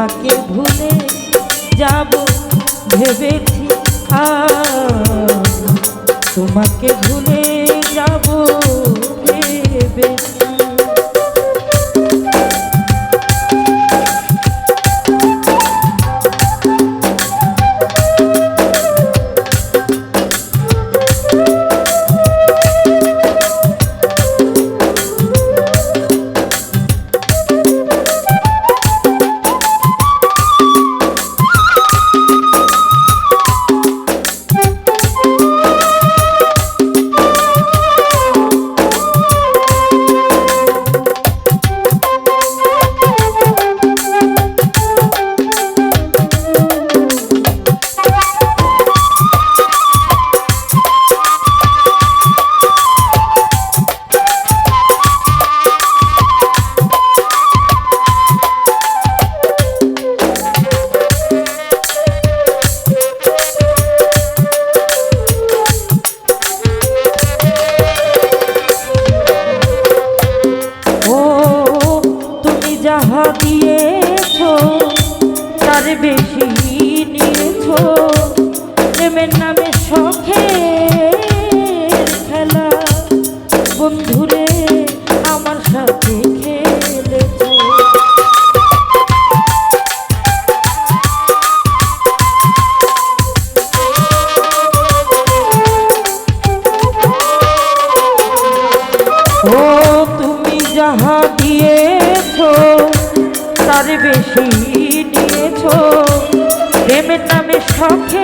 তোমাকে ভুলে যাব ভেবেছি আর তোমাকে ভুলে Okay.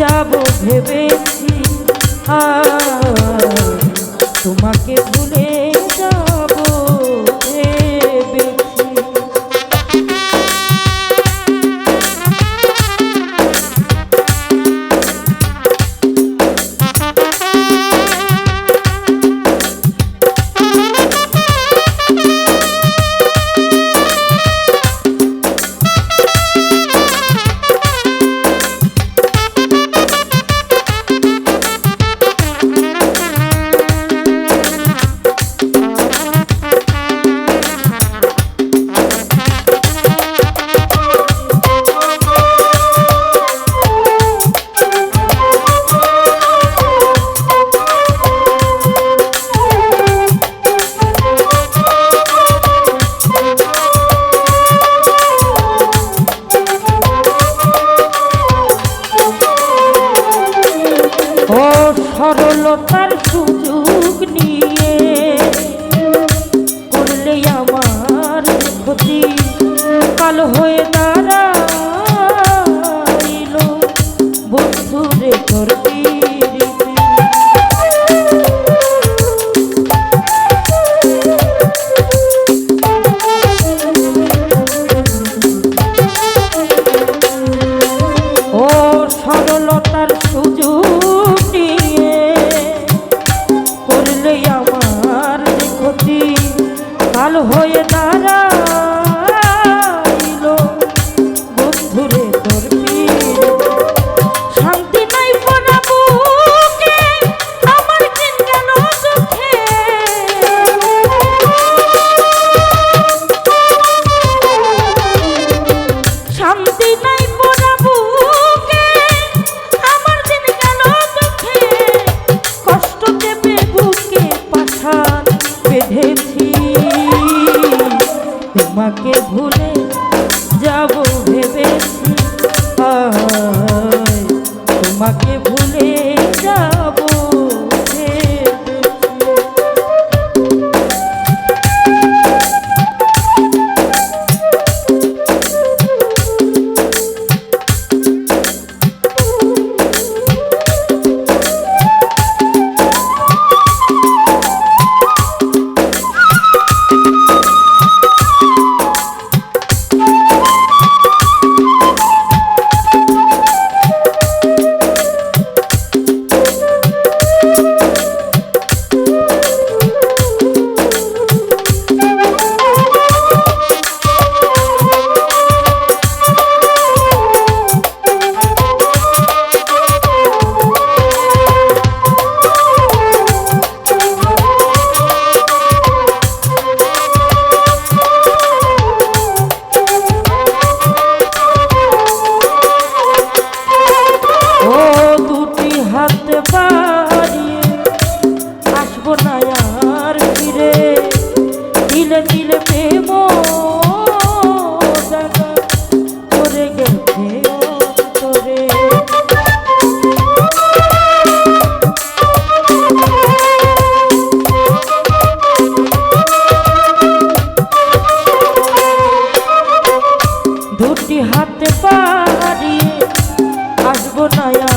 যাব ভেবেছি। তোমাকে ভুলে বন্ধুরে আসব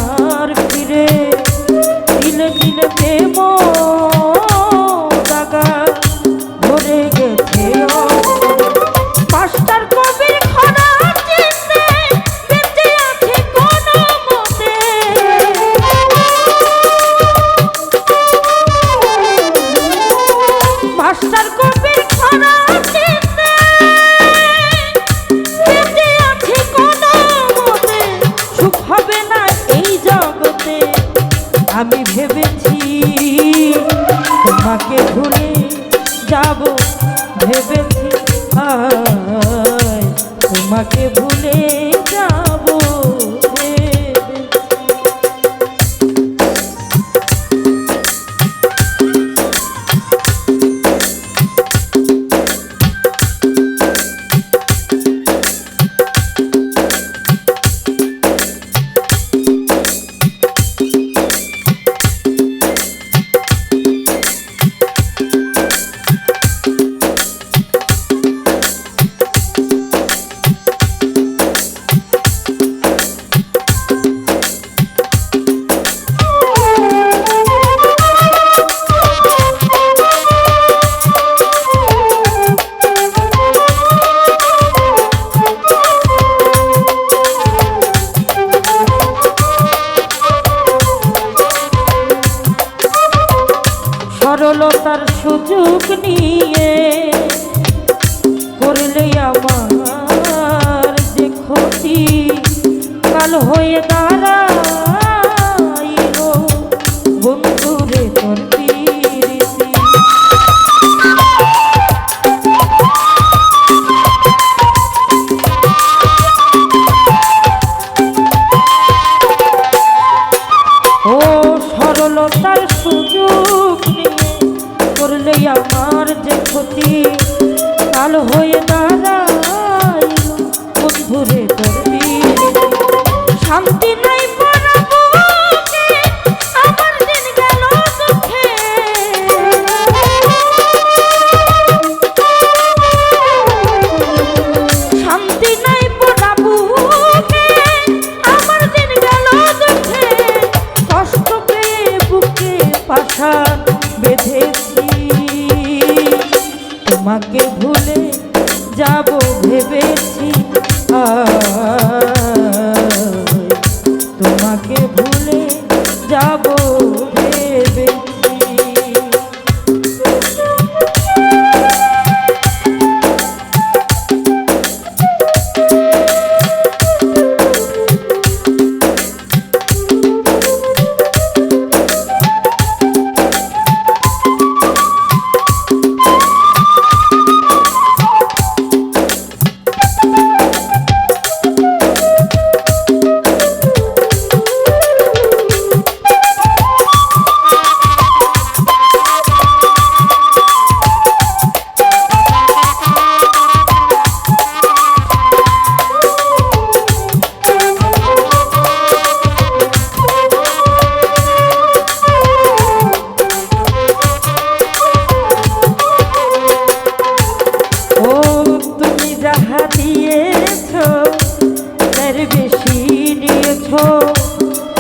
আমার যে ক্ষতি কাল হয়ে দাঁড়াইল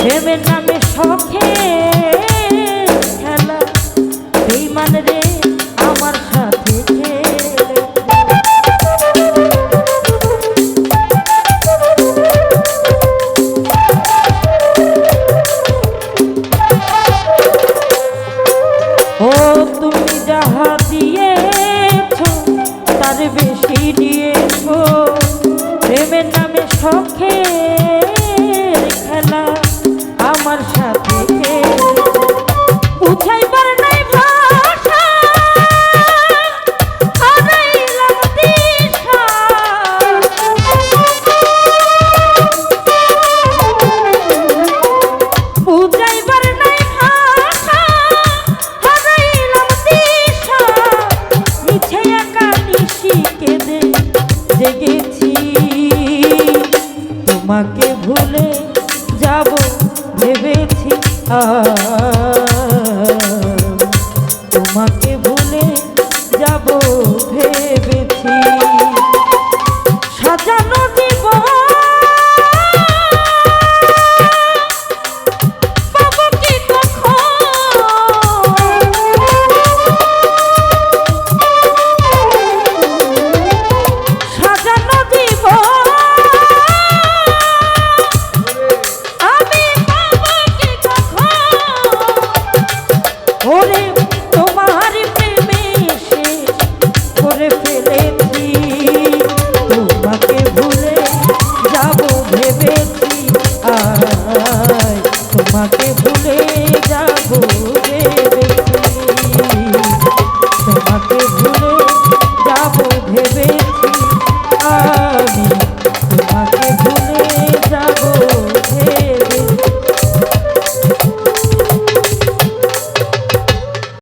প্রেমের নামে শখে খেলা। বেইমান রে, আমার সাথে ও তুমি যাহা দিয়েছ, তার বেশি দিয়েছ। প্রেমের নামে শখে ah.